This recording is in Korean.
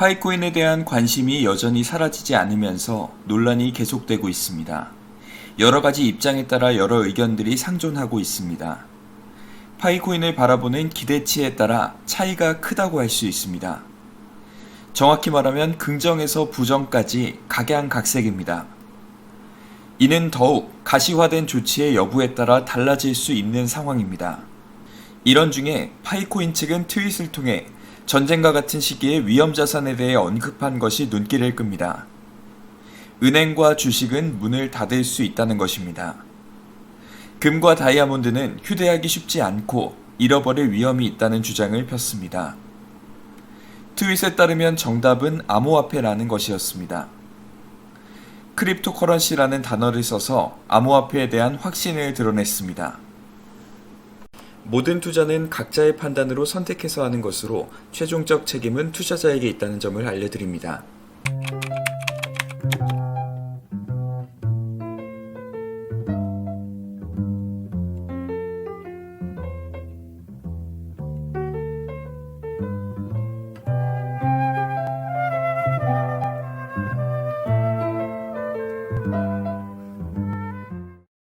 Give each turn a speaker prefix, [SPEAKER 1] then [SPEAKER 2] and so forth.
[SPEAKER 1] 파이코인에 대한 관심이 여전히 사라지지 않으면서 논란이 계속되고 있습니다. 여러 가지 입장에 따라 여러 의견들이 상존하고 있습니다. 파이코인을 바라보는 기대치에 따라 차이가 크다고 할 수 있습니다. 정확히 말하면 긍정에서 부정까지 각양각색입니다. 이는 더욱 가시화된 조치의 여부에 따라 달라질 수 있는 상황입니다. 이런 중에 파이코인 측은 트윗을 통해 전쟁과 같은 시기에 위험 자산에 대해 언급한 것이 눈길을 끕니다. 은행과 주식은 문을 닫을 수 있다는 것입니다. 금과 다이아몬드는 휴대하기 쉽지 않고 잃어버릴 위험이 있다는 주장을 폈습니다. 트윗에 따르면 정답은 암호화폐라는 것이었습니다. 크립토커런시라는 단어를 써서 암호화폐에 대한 확신을 드러냈습니다. 모든 투자는 각자의 판단으로 선택해서 하는 것으로 최종적 책임은 투자자에게 있다는 점을 알려드립니다.